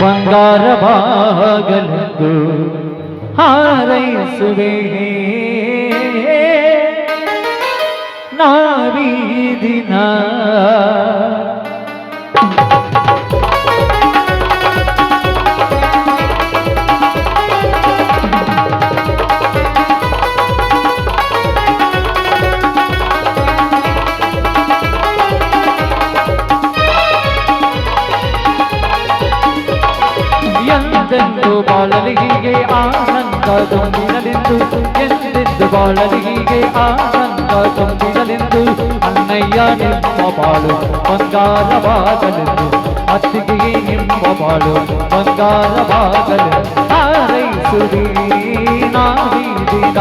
ಬಂಗಾರವಾಗಲೆಂದು ಹಾರೈಸುವೆ. ನಾವೀ ಬಾಳಲಿಗೆ ಆನಂದ ತುಂಬಿನಲಿಂದು ಎಂದೆಂದು ಬಾಳಲಿಗೆ ಆನಂದ ತುಂಬಿನಲಿಂದು ಅನ್ನಯ್ಯ ನಿಮ್ಮ ಬಾಳು ಬಂಗಾರವಾಗಲೆಂದು ಅತ್ತಿಗೆ ನಿಮ್ಮ ಬಾಳು ಬಂಗಾರವಾಗಲೆಂದು ಹಾರೈಸುವೀ ನಾವೀದಿಗ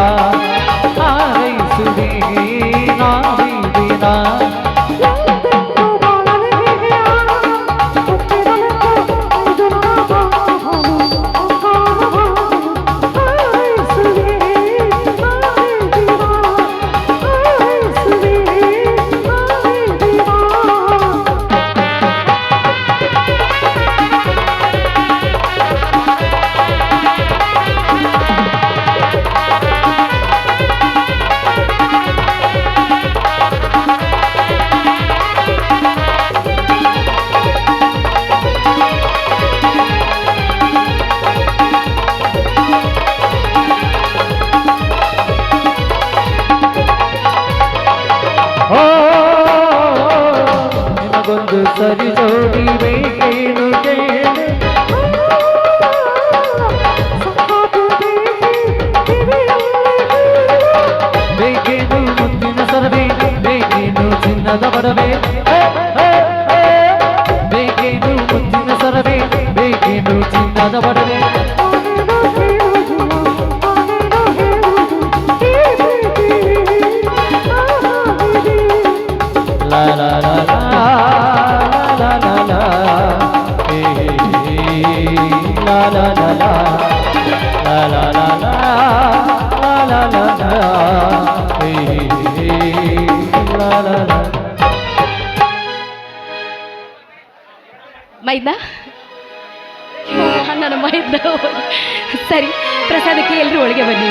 ನಿಮಗೊಂದು ಸರಿ ಜೋಡಿ ಬೇಕೇನು ಕೇಳಿ ಬೇಕೇನು ಮುಂದಿನ ಸರವೇ ಬೇಕೇನು ಚಿನ್ನದ ಬರವೇ ಬೇಕೇನು ಮುಂದಿನ ಸರವೇ ಬೇಕೇನು ಚಿನ್ನದ ಬರವೇ ಮೈದಾ ನನ್ನ ಮೈದ ಸರಿ ಪ್ರಸಾದಕ್ಕೆ ಎಲ್ಲರೂ ಒಳಗೆ ಬನ್ನಿ